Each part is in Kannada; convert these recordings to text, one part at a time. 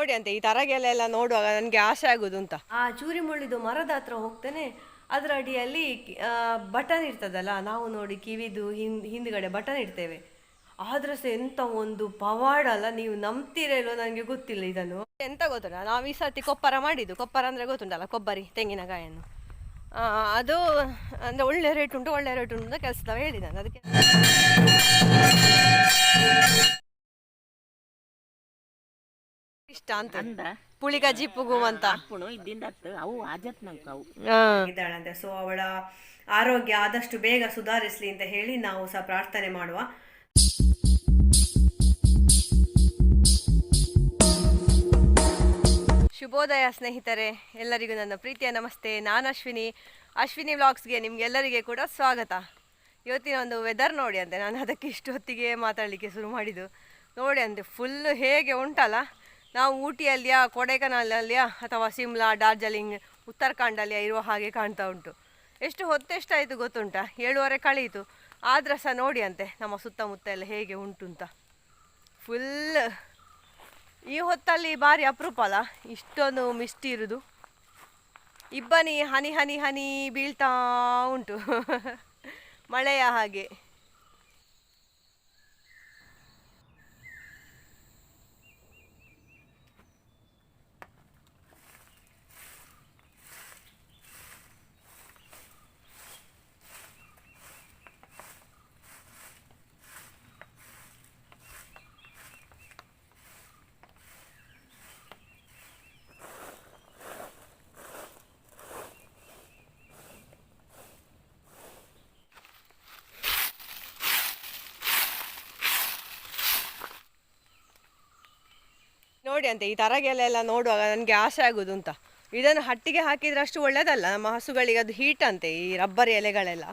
ನೋಡಿ ಅಂತ ಈ ತರಗೆಲ್ಲ ನೋಡುವಾಗ ನನಗೆ ಆಸೆ ಆಗುದು ಅಂತ. ಆ ಚೂರಿ ಮುಳ್ಳಿದು ಮರದ ಹತ್ರ ಹೋಗ್ತೇನೆ ಅದರ ಅಡಿಯಲ್ಲಿ ಬಟನ್ ಇರ್ತದಲ್ಲ ನಾವು ನೋಡಿ ಕಿವಿದು ಹಿಂದ್ ಹಿಂದ್ಗಡೆ ಬಟನ್ ಇಡ್ತೇವೆ. ಆದ್ರೆ ಸಹ ಎಂತ ಒಂದು ಪವಾಡ ಅಲ್ಲ ನೀವು ನಂಬ್ತೀರ ಇಲ್ಲೋ ನನಗೆ ಗೊತ್ತಿಲ್ಲ ಇದನ್ನು. ಎಂತ ಗೊತ್ತುಂಟ? ನಾವು ಈ ಸರ್ತಿ ಕೊಪ್ಪರ ಮಾಡಿದ್ದು. ಕೊಪ್ಪರ ಅಂದ್ರೆ ಗೊತ್ತುಂಟಲ್ಲ ಕೊಬ್ಬರಿ ತೆಂಗಿನಕಾಯನ್ನು ಆ, ಅದು ಅಂದ್ರೆ ಒಳ್ಳೆ ರೇಟ್ ಉಂಟು ಒಳ್ಳೆ ರೇಟ್ ಉಂಟು ಅಂತ ಕೆಲಸದವ ಹೇಳಿದ್ದಾನೆ ಅದಕ್ಕೆ ಇಷ್ಟ ಅಂತ. ಅಂದ. ಪುಳಿಗಜ್ಜಿ ಪುಗು ಅಂತ ಅಪ್ಪುಣು ಇದ್ದಿಂದ ಅವು ಆಜತ್ ನಂಗೆ ಅವು. ಇದ್ದಾಳಂತೆ. ಸೊ ಅವಳ ಆರೋಗ್ಯ ಆದಷ್ಟು ಬೇಗ ಸುಧಾರಿಸ್ಲಿ ಅಂತ ಹೇಳಿ ನಾವು ಸಹ ಪ್ರಾರ್ಥನೆ ಮಾಡುವ. ಶುಭೋದಯ ಸ್ನೇಹಿತರೆ ಎಲ್ಲರಿಗೂ ನನ್ನ ಪ್ರೀತಿಯ ನಮಸ್ತೆ. ನಾನು ಅಶ್ವಿನಿ. ಅಶ್ವಿನಿ ವ್ಲಾಗ್ಸ್ಗೆ ನಿಮ್ಗೆಲ್ಲರಿಗೆ ಕೂಡ ಸ್ವಾಗತ. ಇವತ್ತಿನ ಒಂದು ವೆದರ್ ನೋಡಿ ಅಂತೆ. ನಾನು ಅದಕ್ಕೆ ಇಷ್ಟು ಹೊತ್ತಿಗೆ ಮಾತಾಡಲಿಕ್ಕೆ ಶುರು ಮಾಡಿದ್ದು. ನೋಡಿ ಅಂತೆ ಫುಲ್ ಹೇಗೆ ಉಂಟಲ್ಲ? ನಾವು ಊಟಿಯಲ್ಲಿಯಾ, ಕೊಡೈಕನಾಲಲ್ಲಿಯಾ ಅಥವಾ ಸಿಮ್ಲಾ ಡಾರ್ಜಿಲಿಂಗ್, ಉತ್ತರಾಖಂಡಲ್ಲಿಯಾ ಇರುವ ಹಾಗೆ ಕಾಣ್ತಾ ಉಂಟು. ಎಷ್ಟು ಹೊತ್ತೆಷ್ಟಾಯಿತು ಗೊತ್ತುಂಟಾ? ಏಳುವರೆ ಕಳೆಯಿತು ಆದ್ರೆ ಸಹ ನೋಡಿ ಅಂತೆ ನಮ್ಮ ಸುತ್ತಮುತ್ತ ಎಲ್ಲ ಹೇಗೆ ಉಂಟು ಅಂತ ಫುಲ್ ಈ ಹೊತ್ತಲ್ಲಿ ಭಾರಿ ಅಪರೂಪ ಅಲ್ಲ? ಇಷ್ಟೊಂದು ಮಿಸ್ಟಿ ಇರುದು. ಇಬ್ಬನಿ ಹನಿ ಹನಿ ಹನಿ ಬೀಳ್ತಾ ಉಂಟು. ಮಳೆಯ ಹಾಗೆ. ನೋಡಿ ಅಂತ, ಈ ತರಗೆಲೆ ಎಲ್ಲ ನೋಡುವಾಗ ನನಗೆ ಆಸೆ ಆಗೋದು ಅಂತ. ಇದನ್ನು ಹಟ್ಟಿಗೆ ಹಾಕಿದ್ರೆ ಅಷ್ಟು ಒಳ್ಳೆಯದಲ್ಲ ನಮ್ಮ ಹಸುಗಳಿಗೆ ಅದು ಹೀಟ್ ಅಂತೆ, ಈ ರಬ್ಬರ್ ಎಲೆಗಳೆಲ್ಲ.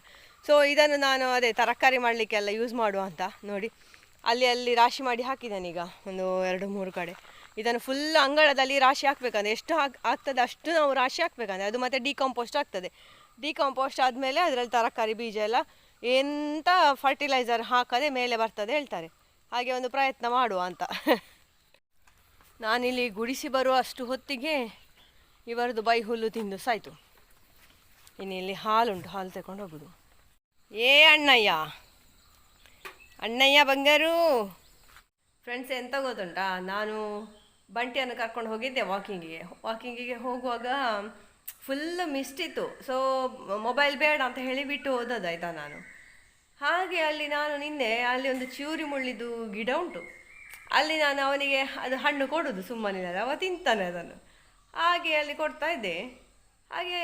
ಸೊ ಇದನ್ನು ನಾನು ಅದೇ ತರಕಾರಿ ಮಾಡಲಿಕ್ಕೆಲ್ಲ ಯೂಸ್ ಮಾಡುವ ಅಂತ ನೋಡಿ. ಅಲ್ಲಿ ಅಲ್ಲಿ ರಾಶಿ ಮಾಡಿ ಹಾಕಿದ್ದಾನೆ ಈಗ, ಒಂದು ಎರಡು, ಮೂರು ಕಡೆ. ಇದನ್ನು ಫುಲ್ ಅಂಗಳದಲ್ಲಿ ರಾಶಿ ಹಾಕ್ಬೇಕಂದ್ರೆ, ಎಷ್ಟು ಹಾಕ್, ಆಗ್ತದೆ ಅಷ್ಟು ನಾವು ರಾಶಿ ಹಾಕ್ಬೇಕಂದ್ರೆ, ಅದು ಮತ್ತೆ ಡಿಕಂಪೋಸ್ಟ್ ಆಗ್ತದೆ. ಡಿಕಾಂಪೋಸ್ಟ್ ಆದಮೇಲೆ ಅದರಲ್ಲಿ ತರಕಾರಿ ಬೀಜ ಎಲ್ಲ ಎಂತ ಫರ್ಟಿಲೈಸರ್ ಹಾಕದೆ ಮೇಲೆ ಬರ್ತದೆ ಹೇಳ್ತಾರೆ. ಹಾಗೆ ಒಂದು ಪ್ರಯತ್ನ ಮಾಡುವ ಅಂತ. ನಾನಿಲ್ಲಿ ಗುಡಿಸಿ ಬರುವ ಅಷ್ಟು ಹೊತ್ತಿಗೆ ಇವರದು ಬೈ ಹುಲ್ಲು ತಿಂದು ಸಾಯ್ತು. ಇನ್ನು ಇಲ್ಲಿ ಹಾಲುಂಟು, ಹಾಲು ತಗೊಂಡು ಹೋಗುದು. ಏ ಅಣ್ಣಯ್ಯ! ಅಣ್ಣಯ್ಯ ಬಂಗಾರು! ಫ್ರೆಂಡ್ಸ್ ಎಂತ ಗೊತ್ತುಂಟಾ? ನಾನು ಬಂಟಿಯನ್ನು ಕರ್ಕೊಂಡು ಹೋಗಿದ್ದೆ ವಾಕಿಂಗಿಗೆ ವಾಕಿಂಗಿಗೆ ಹೋಗುವಾಗ ಫುಲ್ ಮಿಸ್ಟ್ ಇತ್ತು. ಸೊ ಮೊಬೈಲ್ ಬೇಡ ಅಂತ ಹೇಳಿ ಬಿಟ್ಟು ಹೋದದ್ದಾಯ್ತಾ ನಾನು? ಹಾಗೆ ಅಲ್ಲಿ ನಾನು ನಿನ್ನೆ ಅಲ್ಲಿ ಒಂದು ಚೂರಿ ಮುಳ್ಳಿದು ಗಿಡ ಉಂಟು. ಅಲ್ಲಿ ನಾನು ಅವನಿಗೆ ಅದು ಹಣ್ಣು ಕೊಡೋದು ಸುಮ್ಮನೆ ಅವ ತಿಂತಾನೆ ಅದನ್ನು. ಹಾಗೆ ಅಲ್ಲಿ ಕೊಡ್ತಾ ಇದ್ದೆ. ಹಾಗೆ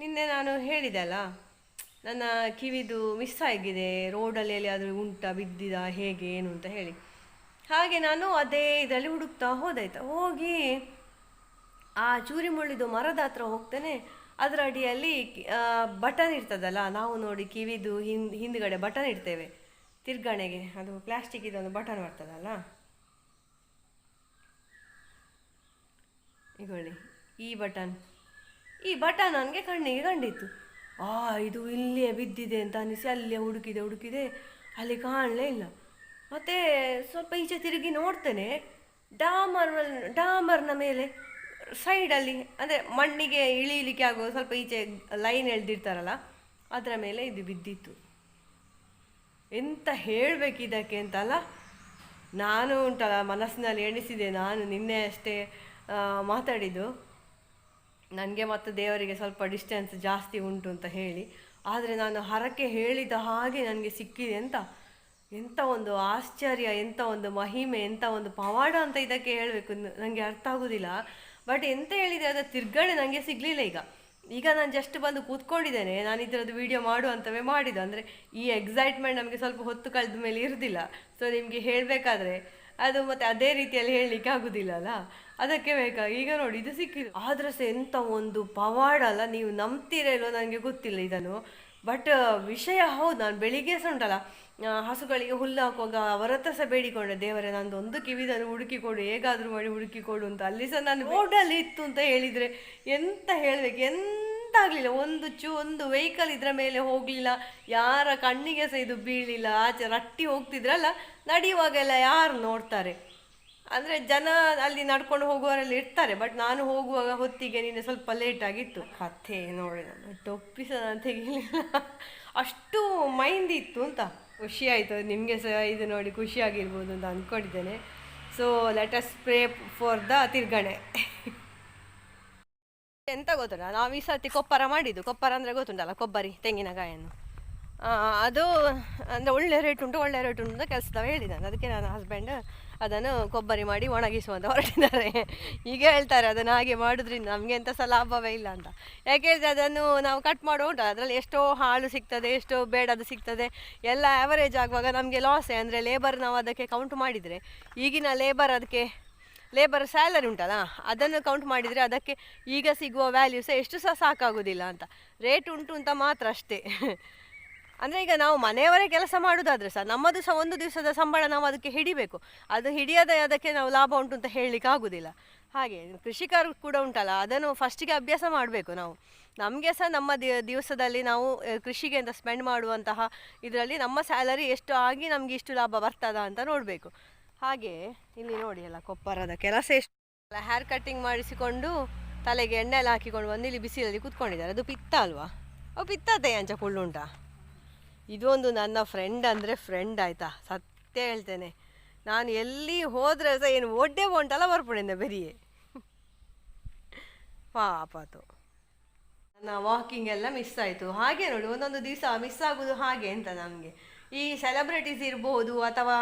ನಿನ್ನೆ ನಾನು ಹೇಳಿದೆ ಅಲ್ಲ, ನನ್ನ ಕಿವಿದು ಮಿಸ್ ಆಗಿದೆ ರೋಡಲ್ಲಿ ಎಲ್ಲಿಯಾದರೂ ಉಂಟ, ಬಿದ್ದಿದ, ಹೇಗೆ, ಏನು ಅಂತ ಹೇಳಿ. ಹಾಗೆ ನಾನು ಅದೇ ಇದರಲ್ಲಿ ಹುಡುಕ್ತಾ ಹೋದಾಯ್ತಾ, ಹೋಗಿ ಆ ಚೂರಿ ಮುಳ್ಳಿದು ಮರದ ಹತ್ರ ಹೋಗ್ತೇನೆ. ಅದರ ಅಡಿಯಲ್ಲಿ ಬಟನ್ ಇರ್ತದಲ್ಲ, ನಾವು ನೋಡಿ ಕಿವಿದು ಹಿಂದ್, ಹಿಂದ್ಗಡೆ ಬಟನ್ ಇಡ್ತೇವೆ. ತಿರ್ಗಣೆಗೆ, ಅದು ಪ್ಲಾಸ್ಟಿಕ್ ಇದೊಂದು ಬಟನ್ ಬರ್ತದಲ್ಲ. ಇಗೊಳ್ಳಿ ಈ ಬಟನ್. ಈ ಬಟನ್ ನನಗೆ ಕಣ್ಣಿಗೆ ಕಂಡಿತ್ತು. ಆ, ಇದು ಇಲ್ಲಿಯೇ ಬಿದ್ದಿದೆ ಅಂತ ಅನಿಸಿ ಅಲ್ಲೇ ಹುಡುಕಿದೆ ಹುಡುಕಿದೆ. ಅಲ್ಲಿ ಕಾಣಲೇ ಇಲ್ಲ. ಮತ್ತೆ ಸ್ವಲ್ಪ ಈಚೆ ತಿರುಗಿ ನೋಡ್ತೇನೆ. ಡಾಮರ್ ಡಾಮರ್ನ ಮೇಲೆ ಸೈಡಲ್ಲಿ, ಅಂದರೆ ಮಣ್ಣಿಗೆ ಇಳಿಲಿಕ್ಕೆ ಆಗೋ ಸ್ವಲ್ಪ ಈಚೆ ಲೈನ್ ಎಳ್ದಿರ್ತಾರಲ್ಲ, ಅದರ ಮೇಲೆ ಇದು ಬಿದ್ದಿತ್ತು. ಎಂತ ಹೇಳಬೇಕು ಇದಕ್ಕೆ ಅಂತಲ್ಲ? ನಾನು ಉಂಟಲ್ಲ, ಮನಸ್ಸಿನಲ್ಲಿ ಎಣಿಸಿದೆ ನಾನು ನಿನ್ನೆ ಅಷ್ಟೇ. ಮಾತಾಡಿದ್ದು. ನನಗೆ ಮತ್ತು ದೇವರಿಗೆ ಸ್ವಲ್ಪ ಡಿಸ್ಟೆನ್ಸ್ ಜಾಸ್ತಿ ಉಂಟು ಅಂತ ಹೇಳಿ. ಆದರೆ ನಾನು ಹರಕೆ ಹೇಳಿದ ಹಾಗೆ ನನಗೆ ಸಿಕ್ಕಿದೆ. ಅಂತ ಎಂಥ ಒಂದು ಆಶ್ಚರ್ಯ ಎಂಥ ಒಂದು ಮಹಿಮೆ ಎಂಥ ಒಂದು ಪವಾಡ ಅಂತ ಇದಕ್ಕೆ ಹೇಳಬೇಕು. ನನಗೆ ಅರ್ಥ ಆಗೋದಿಲ್ಲ. ಬಟ್ ಎಂತ ಹೇಳಿದೆ ಅದರ ತಿರ್ಗಣೆ ನನಗೆ ಸಿಗಲಿಲ್ಲ ಈಗ. ಈಗ ನಾನು ಜಸ್ಟ್ ಬಂದು ಕೂತ್ಕೊಂಡಿದ್ದೇನೆ. ನಾನು ಇದರದ್ದು ವಿಡಿಯೋ ಮಾಡುವಂಥವೇ ಮಾಡಿದ್ದು. ಅಂದರೆ ಈ ಎಕ್ಸೈಟ್ಮೆಂಟ್ ನಮಗೆ ಸ್ವಲ್ಪ ಹೊತ್ತು ಕಳೆದ ಮೇಲೆ ಇರುವುದಿಲ್ಲ ಸೊ ನಿಮಗೆ ಹೇಳಬೇಕಾದ್ರೆ ಅದು ಮತ್ತೆ ಅದೇ ರೀತಿಯಲ್ಲಿ ಹೇಳಲಿಕ್ಕೆ ಆಗುದಿಲ್ಲ ಅಲ್ಲ ಅದಕ್ಕೆ ಬೇಕಾ? ಈಗ ನೋಡಿ ಇದು ಸಿಕ್ಕಿದ್ದು. ಆದ್ರೆ ಸಹ ಎಂಥ ಒಂದು ಪವಾಡ ಅಲ್ಲ ನೀವು ನಂಬ್ತೀರ ನನಗೆ ಗೊತ್ತಿಲ್ಲ ಇದನ್ನು. ಬಟ್ ವಿಷಯ ಹೌದು ನಾನು ಬೆಳಿಗ್ಗೆ ಸಹ ಉಂಟಲ್ಲ ಹಸುಗಳಿಗೆ ಹುಲ್ಲು ಹಾಕುವಾಗ ಅವರತ್ರ ಸಹ ಬೇಡಿಕೊಂಡೆ ದೇವರೇ ನಂದು ಒಂದು ಕಿವಿದನ್ನು ಹುಡುಕಿ ಕೊಡು ಹೇಗಾದರೂ ಮಾಡಿ ಹುಡುಕಿ ಕೊಡು ಅಂತ. ಅಲ್ಲಿ ಸಹ ನಾನು ರೋಡಲ್ಲಿ ಇತ್ತು ಅಂತ ಹೇಳಿದರೆ ಎಂತ ಹೇಳಬೇಕು? ಎಂತ ಆಗಲಿಲ್ಲ ಒಂದು ಚೂ, ಒಂದು ವೆಹಿಕಲ್ ಇದರ ಮೇಲೆ ಹೋಗಲಿಲ್ಲ. ಯಾರ ಕಣ್ಣಿಗೆ ಸಹ ಇದು ಬೀಳಿಲ್ಲ. ಆಚೆ ರಟ್ಟಿ ಹೋಗ್ತಿದ್ರಲ್ಲ, ನಡೆಯುವಾಗೆಲ್ಲ ಯಾರು ನೋಡ್ತಾರೆ? ಅಂದರೆ ಜನ ಅಲ್ಲಿ ನಡ್ಕೊಂಡು ಹೋಗುವವರಲ್ಲಿ ಇರ್ತಾರೆ. ಬಟ್ ನಾನು ಹೋಗುವಾಗ ಹೊತ್ತಿಗೆ ನಿನ್ನೆ ಸ್ವಲ್ಪ ಲೇಟ್ ಆಗಿತ್ತು. ಕಥೆ ನೋಡಿ ನಾನು ಟೊಪ್ಪಿ ಸಹ ನಾನು ತೆಗಿಲಿಲ್ಲ. ಅಷ್ಟು ಮೈಂಡ್ ಇತ್ತು ಅಂತ. ಖುಷಿ ಆಯಿತು. ನಿಮಗೆ ಸಹ ಇದು ನೋಡಿ ಖುಷಿಯಾಗಿರ್ಬೋದು ಅಂತ ಅಂದ್ಕೊಂಡಿದ್ದೇನೆ so let us pray for the ತಿರ್ಗಣೆ. ಎಂತ ಗೊತ್ತುಂಟ? ನಾವು ಈ ಸರ್ತಿ ಕೊಪ್ಪರ ಮಾಡಿದ್ದು. ಕೊಪ್ಪರ ಅಂದರೆ ಗೊತ್ತುಂಟಲ್ಲ, ಕೊಬ್ಬರಿ ತೆಂಗಿನಕಾಯನ್ನು ಅದು ಅಂದರೆ ಒಳ್ಳೆ ರೇಟ್ ಉಂಟು, ಒಳ್ಳೆ ರೇಟ್ ಉಂಟು ಅಂತ ಕೆಲಸದವ ಹೇಳಿದ್ದಾನೆ ಅದಕ್ಕೆ ನನ್ನ ಹಸ್ಬೆಂಡ್ ಅದನ್ನು ಕೊಬ್ಬರಿ ಮಾಡಿ ಒಣಗಿಸುವಂತ ಹೊರಟಿದ್ದಾರೆ. ಈಗ ಹೇಳ್ತಾರೆ ಅದನ್ನು ಹಾಗೆ ಮಾಡೋದ್ರಿಂದ ನಮಗೆ ಎಂಥ ಸಹ ಲಾಭವೇ ಇಲ್ಲ ಅಂತ. ಯಾಕೆ ಹೇಳಿದ್ರೆ ಅದನ್ನು ನಾವು ಕಟ್ ಮಾಡೋ ಉಂಟು ಅದರಲ್ಲಿ ಎಷ್ಟೋ ಹಾಳು ಸಿಗ್ತದೆ, ಎಷ್ಟೋ ಬೇಡದು ಸಿಗ್ತದೆ. ಎಲ್ಲ ಆ್ಯಾವರೇಜ್ ಆಗುವಾಗ ನಮಗೆ ಲಾಸೇ ಅಂದರೆ ಲೇಬರ್ ನಾವು ಅದಕ್ಕೆ ಕೌಂಟ್ ಮಾಡಿದರೆ, ಈಗಿನ ಲೇಬರ್ ಅದಕ್ಕೆ ಲೇಬರ್ ಸ್ಯಾಲರಿ ಉಂಟಲ್ಲ, ಅದನ್ನು ಕೌಂಟ್ ಮಾಡಿದರೆ ಅದಕ್ಕೆ ಈಗ ಸಿಗುವ ವ್ಯಾಲ್ಯೂ ಸಹ ಎಷ್ಟು ಸಹ ಸಾಕಾಗೋದಿಲ್ಲ ಅಂತ. ರೇಟ್ ಉಂಟು ಅಂತ ಮಾತ್ರ ಅಷ್ಟೇ. ಅಂದರೆ ಈಗ ನಾವು ಮನೆಯವರೇ ಕೆಲಸ ಮಾಡೋದಾದರೆ ಸಹ, ನಮ್ಮದು ಸಹ ಒಂದು ದಿವಸದ ಸಂಬಳ ನಾವು ಅದಕ್ಕೆ ಹಿಡಿಬೇಕು. ಅದು ಹಿಡಿಯದೇ ಅದಕ್ಕೆ ನಾವು ಲಾಭ ಉಂಟು ಅಂತ ಹೇಳಲಿಕ್ಕೆ ಆಗೋದಿಲ್ಲ. ಹಾಗೆ, ಕೃಷಿಕರು ಕೂಡ ಉಂಟಲ್ಲ, ಅದನ್ನು ಫಸ್ಟಿಗೆ ಅಭ್ಯಾಸ ಮಾಡಬೇಕು ನಾವು. ನಮಗೆ ಸಹ ನಮ್ಮ ದಿ- ದಿವಸದಲ್ಲಿ ನಾವು ಕೃಷಿಗೆ ಅಂತ ಸ್ಪೆಂಡ್ ಮಾಡುವಂತಹ ಇದರಲ್ಲಿ ನಮ್ಮ ಸ್ಯಾಲರಿ ಎಷ್ಟು ಆಗಿ ನಮಗೆ ಇಷ್ಟು ಲಾಭ ಬರ್ತದ ಅಂತ ನೋಡಬೇಕು. ಹಾಗೆ ಇಲ್ಲಿ ನೋಡಿ ಅಲ್ಲ, ಕೊಪ್ಪರದ ಕೆಲಸ ಎಷ್ಟು ಹೇರ್ ಕಟ್ಟಿಂಗ್ ಮಾಡಿಸಿಕೊಂಡು ತಲೆಗೆ ಎಣ್ಣೆ ಎಲ್ಲ ಹಾಕಿಕೊಂಡು ಬಂದು ಇಲ್ಲಿ ಬಿಸಿಲಲ್ಲಿ ಕೂತ್ಕೊಂಡಿದ್ದಾರೆ. ಅದು ಪಿತ್ತ ಅಲ್ವಾ? ಅವು ಪಿತ್ತತೆ ಅಂಚ ಕುಳ್ಳುಂಟಾ ಇದೊಂದು ನನ್ನ ಫ್ರೆಂಡ್ ಅಂದರೆ ಫ್ರೆಂಡ್ ಆಯಿತಾ? ಸತ್ಯ ಹೇಳ್ತೇನೆ. ನಾನು ಎಲ್ಲಿ ಹೋದರೆ ಸಹ ಏನು ಒಡ್ಡೆ ಉಂಟಲ್ಲ ಬರ್ಪಡಿಂದ ಬೆರಿಯೇ. ಪಾಪತು ನನ್ನ ವಾಕಿಂಗ್ ಎಲ್ಲ ಮಿಸ್ ಆಯಿತು. ಹಾಗೆ ನೋಡಿ, ಒಂದೊಂದು ದಿವಸ ಮಿಸ್ ಆಗೋದು ಹಾಗೆ ಅಂತ ನಮಗೆ. ಈ ಸೆಲೆಬ್ರಿಟೀಸ್ ಇರ್ಬೋದು ಅಥವಾ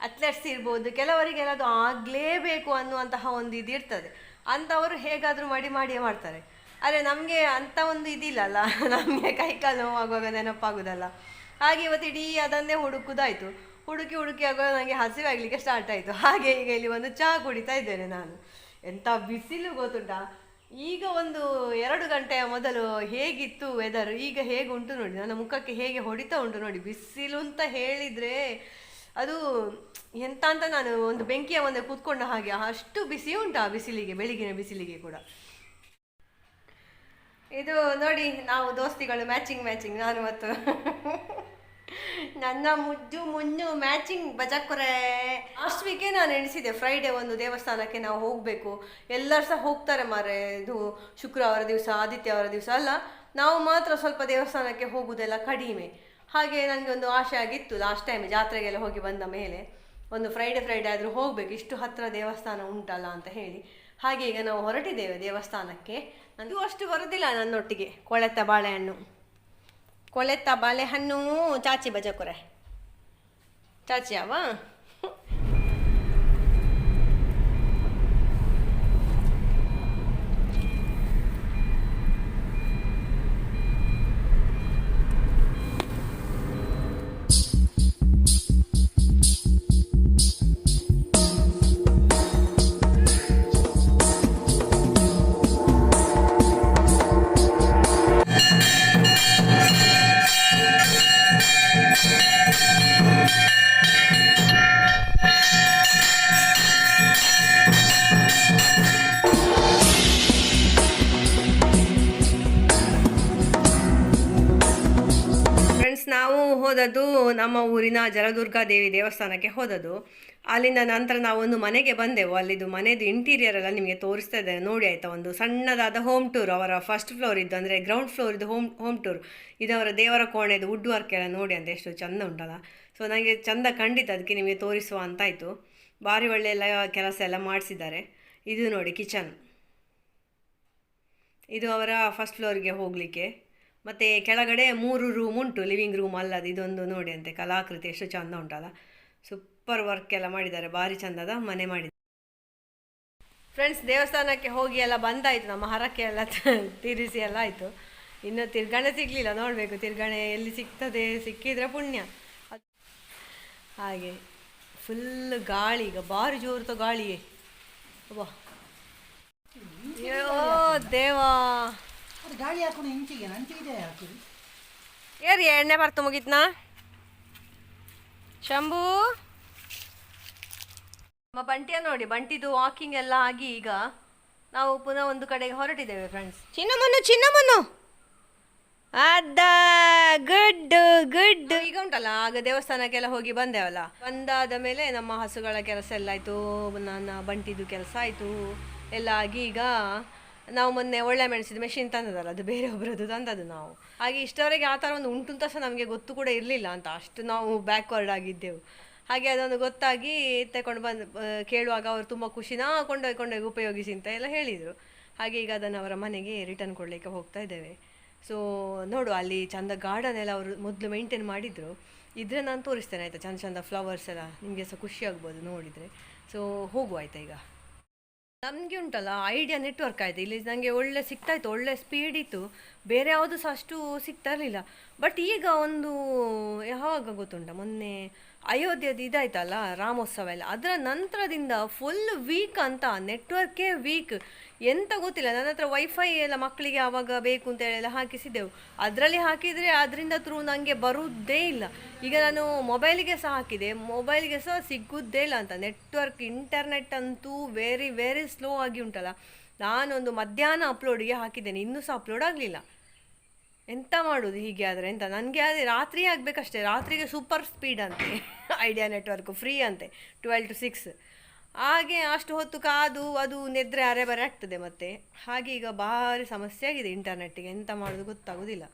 ಅಥ್ಲೆಟ್ಸ್ ಇರ್ಬೋದು ಕೆಲವರಿಗೆಲ್ಲ ಅದು ಆಗಲೇಬೇಕು ಅನ್ನುವಂತಹ ಒಂದು ಇದು ಇರ್ತದೆ. ಅಂಥವರು ಹೇಗಾದರೂ ಮಾಡಿ ಮಾಡಿಯೇ ಮಾಡ್ತಾರೆ. ಆದರೆ ನಮಗೆ ಅಂಥ ಒಂದು ಇದಿಲ್ಲಲ್ಲ, ನಮಗೆ ಕೈಕಾಲು ನೋವಾಗುವಾಗ ನೆನಪಾಗೋದಲ್ಲ. ಹಾಗೆ ಇವತ್ತು ಇಡೀ ಅದನ್ನೇ ಹುಡುಕುದಾಯಿತು. ಹುಡುಕಿ ಹುಡುಕಿ ಆಗುವಾಗ ನನಗೆ ಹಸಿವಾಗಲಿಕ್ಕೆ ಸ್ಟಾರ್ಟ್ ಆಯಿತು. ಹಾಗೆ ಈಗ ಇಲ್ಲಿ ಒಂದು ಚಹಾ ಕುಡಿತಾ ಇದ್ದೇನೆ ನಾನು. ಎಂಥ ಬಿಸಿಲು ಗೊತ್ತುಂಟಾ? ಈಗ ಒಂದು ಎರಡು ಗಂಟೆಯ ಮೊದಲು ಹೇಗಿತ್ತು ವೆದರ್ ಈಗ ಹೇಗೆ ಉಂಟು ನೋಡಿ. ನನ್ನ ಮುಖಕ್ಕೆ ಹೇಗೆ ಹೊಡಿತಾ ಉಂಟು ನೋಡಿ. ಬಿಸಿಲು ಅಂತ ಹೇಳಿದರೆ ಅದು ಎಂತ ಅಂತ ನಾನು ಒಂದು ಬೆಂಕಿಯ ಒಂದು ಕೂತ್ಕೊಂಡ ಹಾಗೆ ಅಷ್ಟು ಬಿಸಿ ಉಂಟು ಬಿಸಿಲಿಗೆ ಬೆಳಿಗಿನ ಬಿಸಿಲಿಗೆ ಕೂಡ. ಇದು ನೋಡಿ ನಾವು ದೋಸ್ತಿಗಳು ಮ್ಯಾಚಿಂಗ್ ಮ್ಯಾಚಿಂಗ್ ನಾನು ಮತ್ತು ನನ್ನ ಮುಜ್ಜು ಮುನ್ನು ಮ್ಯಾಚಿಂಗ್ ಬಜಾಕೊರೆ ವೀಕೆ ನಾನು ಎಣಿಸಿದೆ. ಫ್ರೈಡೆ ಒಂದು ದೇವಸ್ಥಾನಕ್ಕೆ ನಾವು ಹೋಗಬೇಕು. ಎಲ್ಲರೂ ಸಹ ಹೋಗ್ತಾರೆ ಮಾರೆ ಇದು ಶುಕ್ರವಾರ ದಿವಸ, ಆದಿತ್ಯವಾರ ದಿವಸ ಅಲ್ಲ. ನಾವು ಮಾತ್ರ ಸ್ವಲ್ಪ ದೇವಸ್ಥಾನಕ್ಕೆ ಹೋಗುವುದೆಲ್ಲ ಕಡಿಮೆ. ಹಾಗೆ ನನಗೆ ಒಂದು ಆಸೆ ಆಗಿತ್ತು ಲಾಸ್ಟ್ ಟೈಮ್ ಜಾತ್ರೆಗೆಲ್ಲ ಹೋಗಿ ಬಂದ ಮೇಲೆ. ಒಂದು ಫ್ರೈಡೆ ಫ್ರೈಡೆ ಆದರೂ ಹೋಗಬೇಕು, ಇಷ್ಟು ಹತ್ತಿರ ದೇವಸ್ಥಾನ ಉಂಟಲ್ಲ ಅಂತ ಹೇಳಿ. ಹಾಗೆ ಈಗ ನಾವು ಹೊರಟಿದ್ದೇವೆ ದೇವಸ್ಥಾನಕ್ಕೆ. ನನಗೂ ಅಷ್ಟು ಬರೋದಿಲ್ಲ ನನ್ನೊಟ್ಟಿಗೆ, ಕೊಳೆತ ಬಾಳೆಹಣ್ಣು. ಕೊಳೆತ ಬಾಳೆಹಣ್ಣು ಚಾಚಿ ಬಜಕೊರೆ. ಚಾಚಿ ಹೋದದ್ದು ನಮ್ಮ ಊರಿನ ಜಲದುರ್ಗಾ ದೇವಿ ದೇವಸ್ಥಾನಕ್ಕೆ ಹೋದದ್ದು. ಅಲ್ಲಿಂದ ನಂತರ ನಾವು ಒಂದು ಮನೆಗೆ ಬಂದೆವು. ಅಲ್ಲಿದು ಮನೆದು ಇಂಟೀರಿಯರ್ ಎಲ್ಲ ನಿಮಗೆ ತೋರಿಸ್ತಾ ಇದ್ದೇನೆ ನೋಡಿ ಆಯಿತಾ, ಒಂದು ಸಣ್ಣದಾದ ಹೋಮ್ ಟೂರ್ ಅವರ ಫಸ್ಟ್ ಫ್ಲೋರ್ ಇದ್ದು ಅಂದರೆ ಗ್ರೌಂಡ್ ಫ್ಲೋರ್ ಇದ್ದು ಹೋಮ್ ಹೋಮ್ ಟೂರ್ ಇದು ಅವರ ದೇವರ ಕೋಣೆದು ವುಡ್ ವರ್ಕ್ ಎಲ್ಲ ನೋಡಿ ಅಂತ ಎಷ್ಟು ಚಂದ ಉಂಟಲ್ಲ. ಸೊ ನನಗೆ ಚಂದ ಖಂಡಿತ ಅದಕ್ಕೆ ನಿಮಗೆ ತೋರಿಸುವ ಅಂತಾಯಿತು ಭಾರಿ ಒಳ್ಳೆ ಎಲ್ಲ ಕೆಲಸ ಎಲ್ಲ ಮಾಡಿಸಿದ್ದಾರೆ. ಇದು ನೋಡಿ ಕಿಚನ್ ಇದು ಅವರ ಫಸ್ಟ್ ಫ್ಲೋರ್ಗೆ ಹೋಗಲಿಕ್ಕೆ. ಮತ್ತು ಕೆಳಗಡೆ ಮೂರು ರೂಮ್ ಉಂಟು ಲಿವಿಂಗ್ ರೂಮ್ ಅಲ್ಲದು, ಇದೊಂದು ನೋಡಿ ಅಂತೆ, ಕಲಾಕೃತಿ ಎಷ್ಟು ಚಂದ ಉಂಟಲ್ಲ. ಸೂಪರ್ ವರ್ಕ್ ಎಲ್ಲ ಮಾಡಿದ್ದಾರೆ, ಭಾರಿ ಚಂದದ ಮನೆ ಮಾಡಿದ್ದಾರೆ ಫ್ರೆಂಡ್ಸ್ ದೇವಸ್ಥಾನಕ್ಕೆ ಹೋಗಿ ಎಲ್ಲ ಬಂದಾಯಿತು, ನಮ್ಮ ಹರಕೆ ಎಲ್ಲ ತ- ತೀರಿಸಿ ಎಲ್ಲ ಆಯಿತು. ಇನ್ನು ತಿರ್ಗಣೆ ಸಿಗಲಿಲ್ಲ, ನೋಡಬೇಕು, ತಿರ್ಗಣೆ ಎಲ್ಲಿ ಸಿಗ್ತದೆ, ಸಿಕ್ಕಿದ್ರೆ ಪುಣ್ಯ. ಹಾಗೆ ಫುಲ್ ಗಾಳಿ, ಈಗ ಭಾರಿ ಜೋರ್ತು ಗಾಳಿಯೇ. ಅಯ್ಯೋ ದೇವಾ. ಅದು ಗಾಳಿ ಹಾಕೋಣ ಹೆಂಚಿಗೆ ಹಾಕಿರಿ ಏರಿ ಎಣ್ಣೆ ಬರ್ತು ಮುಗಿತ್ನಾ? ಶಂಭು? ನಮ್ಮ ಬಂಟಿಯ ನೋಡಿ ಬಂಟಿದು ವಾಕಿಂಗ್ ಎಲ್ಲ ಆಗಿ ಈಗ ನಾವು ಪುನಃ ಒಂದು ಕಡೆಗೆ ಹೊರಟಿದ್ದೇವೆ ಫ್ರೆಂಡ್ಸ್ ಚಿನ್ನಮನ್ನು ಚಿನ್ನಮನ್ನು! ಅದ ಗುಡ್ ಗುಡ್ ಈಗ ಉಂಟಲ್ಲ ಆಗ ದೇವಸ್ಥಾನಕ್ಕೆಲ್ಲ ಹೋಗಿ ಬಂದೆವಲ್ಲ? ಬಂದಾದ ಮೇಲೆ ನಮ್ಮ ಹಸುಗಳ ಕೆಲಸ ಎಲ್ಲ ಆಯಿತು ನನ್ನ ಬಂಟಿದು ಕೆಲಸ ಆಯಿತು ಎಲ್ಲ ಆಗಿ ಈಗ ನಾವು ಮೊನ್ನೆ ಒಳ್ಳೆ ಮೆಣಸಿದ ಮೆಷಿನ್ ತಂದದಲ್ಲ ಅದು ಬೇರೆ ಒಬ್ಬರದ್ದು ತಂದದ್ದು ನಾವು. ಹಾಗೆ ಇಷ್ಟವರೆಗೆ ಆ ಥರ ಒಂದು ಉಂಟು ಅಂತ ಸಹ ನಮಗೆ ಗೊತ್ತು ಕೂಡ ಇರಲಿಲ್ಲ ಅಂತ, ಅಷ್ಟು ನಾವು ಬ್ಯಾಕ್ವರ್ಡ್ ಆಗಿದ್ದೆವು. ಹಾಗೆ ಅದೊಂದು ಗೊತ್ತಾಗಿ ತಗೊಂಡು ಬಂದು ಕೇಳುವಾಗ ಅವರು ತುಂಬ ಖುಷಿ ನಾ ಕೊಂಡೋಗಿ ಕೊಂಡೋಗಿ ಉಪಯೋಗಿಸಿ ಅಂತ ಎಲ್ಲ ಹೇಳಿದರು. ಹಾಗೆ ಈಗ ಅದನ್ನು ಅವರ ಮನೆಗೆ ರಿಟರ್ನ್ ಕೊಡಲಿಕ್ಕೆ ಹೋಗ್ತಾ ಇದ್ದೇವೆ. ಸೊ ನೋಡು ಅಲ್ಲಿ ಚಂದ ಗಾರ್ಡನ್ ಎಲ್ಲ ಅವರು ಮೊದಲು ಮೇಂಟೈನ್ ಮಾಡಿದರು. ಇದ್ರೆ ನಾನು ತೋರಿಸ್ತೇನೆ, ಆಯಿತಾ? ಚಂದ ಚಂದ ಫ್ಲವರ್ಸ್ ಎಲ್ಲ, ನಿಮಗೆ ಸಹ ಖುಷಿ ಆಗ್ಬೋದು ನೋಡಿದರೆ. ಸೊ ಹೋಗುವ, ಆಯಿತಾ ಈಗ? ನಮಗೆ ಉಂಟಲ್ಲ ಐಡಿಯಾ ನೆಟ್ವರ್ಕ್ ಆಯಿತು. ಇಲ್ಲಿ ನನಗೆ ಒಳ್ಳೆ ಸಿಗ್ತಾ ಇತ್ತು ಒಳ್ಳೆ ಸ್ಪೀಡ್ ಇತ್ತು. ಬೇರೆ ಯಾವುದು ಸಹ ಅಷ್ಟು ಸಿಗ್ತಾ ಇರಲಿಲ್ಲ. ಬಟ್ ಈಗ ಒಂದು, ಯಾವಾಗ ಗೊತ್ತುಂಟ? ಮೊನ್ನೆ ಅಯೋಧ್ಯದ ಇದಾಯ್ತಲ್ಲ, ರಾಮೋತ್ಸವ ಎಲ್ಲ. ಅದರ ನಂತರದಿಂದ ಫುಲ್ ವೀಕ್ ಅಂತ ನೆಟ್ವರ್ಕೇ ವೀಕ್ ಎಂತ ಗೊತ್ತಿಲ್ಲ. ನನ್ನ ಹತ್ರ ವೈಫೈ ಎಲ್ಲ ಮಕ್ಕಳಿಗೆ ಆವಾಗ ಬೇಕು ಅಂತ ಹೇಳಿ ಎಲ್ಲ ಹಾಕಿಸಿದ್ದೆವು. ಅದರಲ್ಲಿ ಹಾಕಿದರೆ ಅದರಿಂದ ಥ್ರೂ ನನಗೆ ಬರುವುದೇ ಇಲ್ಲ. ಈಗ ನಾನು ಮೊಬೈಲಿಗೆ ಸಹ ಹಾಕಿದೆ. ಮೊಬೈಲ್ಗೆ ಸಹ ಸಿಗುದೇ ಇಲ್ಲ ಅಂತ. ನೆಟ್ವರ್ಕ್ ಇಂಟರ್ನೆಟ್ ಅಂತೂ ವೆರಿ ವೆರಿ ಸ್ಲೋ ಆಗಿ ಉಂಟಲ್ಲ. ನಾನೊಂದು ಮಧ್ಯಾಹ್ನ ಅಪ್ಲೋಡಿಗೆ ಹಾಕಿದ್ದೇನೆ. ಇನ್ನೂ ಸಹ ಅಪ್ಲೋಡ್ ಆಗಲಿಲ್ಲ. ಎಂತ ಮಾಡೋದು ಹೀಗೆ ಆದರೆ ಎಂತ? ನನಗೆ ಅದೇ ರಾತ್ರಿ ಆಗಬೇಕಷ್ಟೇ. ರಾತ್ರಿಗೆ ಸೂಪರ್ ಸ್ಪೀಡ್ ಅಂತೆ. ಐಡಿಯಾ ನೆಟ್ವರ್ಕ್ ಫ್ರೀ ಅಂತೆ. ಟ್ವೆಲ್ ಟು ಸಿಕ್ಸ್ ಹಾಗೆ ಅಷ್ಟು ಹೊತ್ತು ಕಾದು, ಅದು ನಿದ್ರೆ ಅರೆ ಬರೆ ಆಗ್ತದೆ ಮತ್ತೆ. ಹಾಗೆ ಈಗ ಭಾರಿ ಸಮಸ್ಯೆ ಆಗಿದೆ ಇಂಟರ್ನೆಟ್ಟಿಗೆ ಎಂತ ಮಾಡೋದು ಗೊತ್ತಾಗೋದಿಲ್ಲ.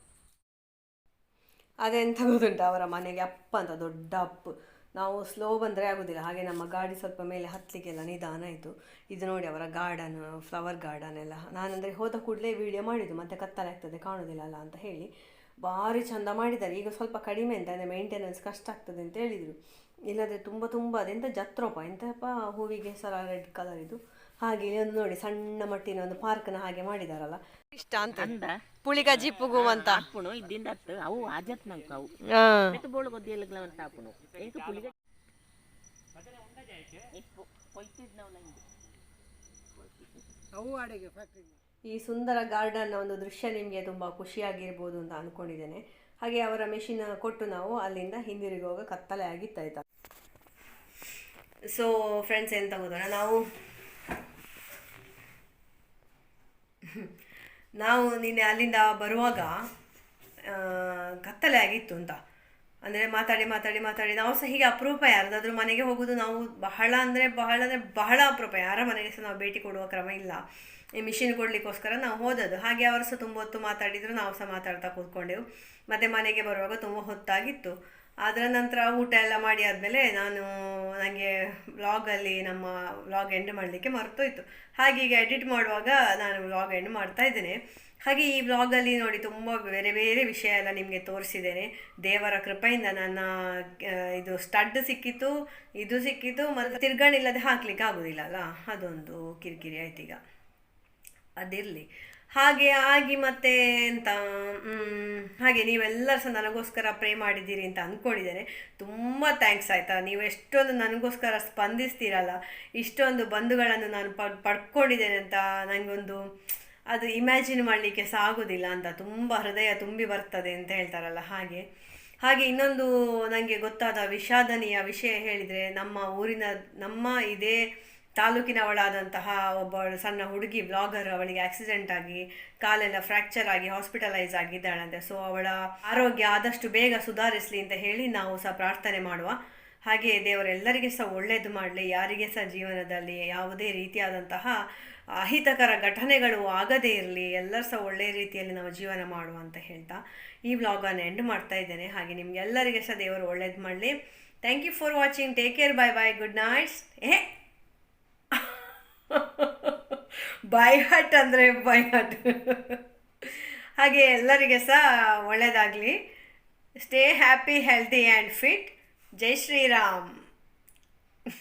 ಅದೆಂತ ಗೊತ್ತುಂಟು ಅವರ ಮನೆಗೆ ಅಪ್ಪ ಅಂತ ದೊಡ್ಡ ಅಪ್ಪು. ನಾವು ಸ್ಲೋ ಬಂದರೆ ಆಗೋದಿಲ್ಲ. ಹಾಗೆ ನಮ್ಮ ಗಾಡಿ ಸ್ವಲ್ಪ ಮೇಲೆ ಹತ್ತಲಿಕ್ಕೆಲ್ಲ ನಿಧಾನ ಆಯಿತು. ಇದು ನೋಡಿ ಅವರ ಗಾರ್ಡನ್ ಫ್ಲವರ್ ಗಾರ್ಡನ್ ಎಲ್ಲ. ನಾನಂದರೆ ಹೋದ ಕೂಡಲೇ ವೀಡಿಯೋ ಮಾಡಿದ್ದು, ಮತ್ತೆ ಕತ್ತಲೆ ಆಗ್ತದೆ ಕಾಣೋದಿಲ್ಲ ಅಲ್ಲ ಅಂತ ಹೇಳಿ. ಭಾರಿ ಚಂದ ಮಾಡಿದ್ದಾರೆ. ಈಗ ಸ್ವಲ್ಪ ಕಡಿಮೆ ಅಂತ, ಅಂದರೆ ಮೇಂಟೆನೆನ್ಸ್ ಕಷ್ಟ ಆಗ್ತದೆ ಅಂತ ಹೇಳಿದರು. ಇಲ್ಲದ್ರೆ ತುಂಬ ತುಂಬ ಅದೆಂತ ಜತ್ರೋಪ ಎಂತಪ್ಪ ಹೂವಿಗೆ ಸಲ ರೆಡ್ ಕಲರ್ ಇದು. ಹಾಗೆ ಒಂದು ನೋಡಿ, ಸಣ್ಣ ಮಟ್ಟಿನ ಒಂದು ಪಾರ್ಕ್ನ ಹಾಗೆ ಮಾಡಿದಾರಲ್ಲ. ಇಷ್ಟ ಅಂತ. ಪುಳಿಗ ಜಿಪ್ಪುಗು ಅಂತ. ಆಪುಣು ಇದ್ದಿಂದ ಅತ್ತು ಅವು ಆಜತ್ ನಂಕು ಅವು. ಮತ್ತೆ ಬೋಳು ಗೊತ್ತಿಲ್ಲ ಅಂತ ಆಪುಣು ಎಂಟು ಪುಳಿಗ ಇಪ್ಪು ಕೊಯ್ತಿದ್ ನಾವು ನಂಗೆ ಈ ಸುಂದರ ಗಾರ್ಡನ್ನ ಒಂದು ದೃಶ್ಯ ನಿಮಗೆ ತುಂಬ ಖುಷಿಯಾಗಿರ್ಬೋದು ಅಂತ ಅಂದ್ಕೊಂಡಿದ್ದೇನೆ ಹಾಗೆ ಅವರ ಮೆಷಿನ್ ಕೊಟ್ಟು ನಾವು ಅಲ್ಲಿಂದ ಹಿಂದಿರುಗುವಾಗ ಕತ್ತಲೆ ಆಗಿತ್ತಾಯ್ತಾ ಸೊ ಫ್ರೆಂಡ್ಸ್ ಎಂತ ಗೊತ್ತೋಣ ನಾವು ನಾವು ನಿನ್ನೆ ಅಲ್ಲಿಂದ ಬರುವಾಗ ಕತ್ತಲೆ ಆಗಿತ್ತು ಅಂತ. ಅಂದರೆ ಮಾತಾಡಿ ಮಾತಾಡಿ ಮಾತಾಡಿ, ನಾವು ಸಹ ಹೀಗೆ ಅಪರೂಪ ಯಾರದಾದ್ರೂ ಮನೆಗೆ ಹೋಗೋದು ನಾವು ಬಹಳ ಅಂದರೆ ಬಹಳ ಅಂದರೆ ಬಹಳ ಅಪರೂಪ. ಯಾರ ಮನೆಗೆ ಸಹ ನಾವು ಭೇಟಿ ಕೊಡುವ ಕ್ರಮ ಇಲ್ಲ. ಈ ಮಿಷಿನ್ ಕೊಡಲಿಕ್ಕೋಸ್ಕರ ನಾವು ಹೋದದ್ದು. ಹಾಗೆ ಅವರು ಸಹ ತುಂಬ ಹೊತ್ತು ಮಾತಾಡಿದ್ರು, ನಾವು ಸಹ ಮಾತಾಡ್ತಾ ಕೂತ್ಕೊಂಡೆವು. ಮತ್ತು ಮನೆಗೆ ಬರುವಾಗ ತುಂಬ ಹೊತ್ತಾಗಿತ್ತು. ಅದರ ನಂತರ ಊಟ ಎಲ್ಲ ಮಾಡಿ ಆದಮೇಲೆ ನಾನು ನನಗೆ ವ್ಲಾಗಲ್ಲಿ ನಮ್ಮ ವ್ಲಾಗ್ ಎಂಡ್ ಮಾಡಲಿಕ್ಕೆ ಮರ್ತೋಯ್ತು. ಹಾಗೆ ಈಗ ಎಡಿಟ್ ಮಾಡುವಾಗ ನಾನು ವ್ಲಾಗ್ ಎಂಡ್ ಮಾಡ್ತಾ ಇದ್ದೇನೆ. ಹಾಗೆ ಈ ವ್ಲಾಗಲ್ಲಿ ನೋಡಿ ತುಂಬ ಬೇರೆ ಬೇರೆ ವಿಷಯ ಎಲ್ಲ ನಿಮಗೆ ತೋರಿಸಿದ್ದೇನೆ. ದೇವರ ಕೃಪೆಯಿಂದ ನನ್ನ ಇದು ಸ್ಟಡ್ ಸಿಕ್ಕಿತು ಇದು ಸಿಕ್ಕಿತು ಮತ್ತು ತಿರ್ಗಣಿಲ್ಲದೆ ಹಾಕ್ಲಿಕ್ಕೆ ಆಗೋದಿಲ್ಲ ಅಲ್ಲ? ಅದೊಂದು ಕಿರಿಕಿರಿ ಆಯ್ತು ಈಗ. ಅದಿರಲಿ. ಹಾಗೆ ಆಗಿ ಮತ್ತೆ ಎಂತ ಹಾಗೆ ನೀವೆಲ್ಲರೂ ಸಹ ನನಗೋಸ್ಕರ ಪ್ರೇ ಮಾಡಿದ್ದೀರಿ ಅಂತ ಅಂದ್ಕೊಂಡಿದ್ದೇನೆ. ತುಂಬ ಥ್ಯಾಂಕ್ಸ್ ಆಯಿತಾ. ನೀವು ಎಷ್ಟೊಂದು ನನಗೋಸ್ಕರ ಸ್ಪಂದಿಸ್ತೀರಲ್ಲ, ಇಷ್ಟೊಂದು ಬಂಧುಗಳನ್ನು ನಾನು ಪಡ್, ಪಡ್ಕೊಂಡಿದ್ದೇನೆ ಅಂತ ನನಗೊಂದು ಅದು ಇಮ್ಯಾಜಿನ್ ಮಾಡಲಿಕ್ಕೆ ಸಹ ಆಗೋದಿಲ್ಲ ಅಂತ, ತುಂಬ ಹೃದಯ ತುಂಬಿ ಬರ್ತದೆ ಅಂತ ಹೇಳ್ತಾರಲ್ಲ ಹಾಗೆ. ಹಾಗೆ ಇನ್ನೊಂದು ನನಗೆ ಗೊತ್ತಾದ ವಿಷಾದನೀಯ ವಿಷಯ ಹೇಳಿದರೆ, ನಮ್ಮ ಊರಿನ, ನಮ್ಮ ಇದೇ ತಾಲೂಕಿನವಳಾದಂತಹ ಒಬ್ಬ ಸಣ್ಣ ಹುಡುಗಿ ಬ್ಲಾಗರ್ ಅವಳಿಗೆ ಆಕ್ಸಿಡೆಂಟ್ ಆಗಿ ಕಾಲೆಲ್ಲ ಫ್ರ್ಯಾಕ್ಚರ್ ಆಗಿ ಹಾಸ್ಪಿಟಲೈಸ್ ಆಗಿದ್ದಾಳಂತೆ. ಸೊ ಅವಳ ಆರೋಗ್ಯ ಆದಷ್ಟು ಬೇಗ ಸುಧಾರಿಸಲಿ ಅಂತ ಹೇಳಿ ನಾವು ಸಹ ಪ್ರಾರ್ಥನೆ ಮಾಡುವ. ಹಾಗೆ ದೇವರೆಲ್ಲರಿಗೆ ಸಹ ಒಳ್ಳೆಯದು ಮಾಡಲಿ, ಯಾರಿಗೆ ಸಹ ಜೀವನದಲ್ಲಿ ಯಾವುದೇ ರೀತಿಯಾದಂತಹ ಅಹಿತಕರ ಘಟನೆಗಳು ಆಗದೇ ಇರಲಿ, ಎಲ್ಲರೂ ಸಹ ಒಳ್ಳೆಯ ರೀತಿಯಲ್ಲಿ ನಾವು ಜೀವನ ಮಾಡುವ ಅಂತ ಹೇಳ್ತಾ ಈ ವ್ಲಾಗನ್ನು ಎಂಡ್ ಮಾಡ್ತಾ ಇದ್ದೇನೆ. ಹಾಗೆ ನಿಮಗೆಲ್ಲರಿಗೆ ಸಹ ದೇವರು ಒಳ್ಳೇದು ಮಾಡಲಿ. Thank you for watching take care bye bye good nights ಏ ಬೈ ಹಟ್ ಅಂದರೆ ಬೈ ಹಟ್ ಹಾಗೆ ಎಲ್ಲರಿಗೆ ಸಹ ಒಳ್ಳೆಯದಾಗಲಿ stay happy healthy and fit Jai Shriram.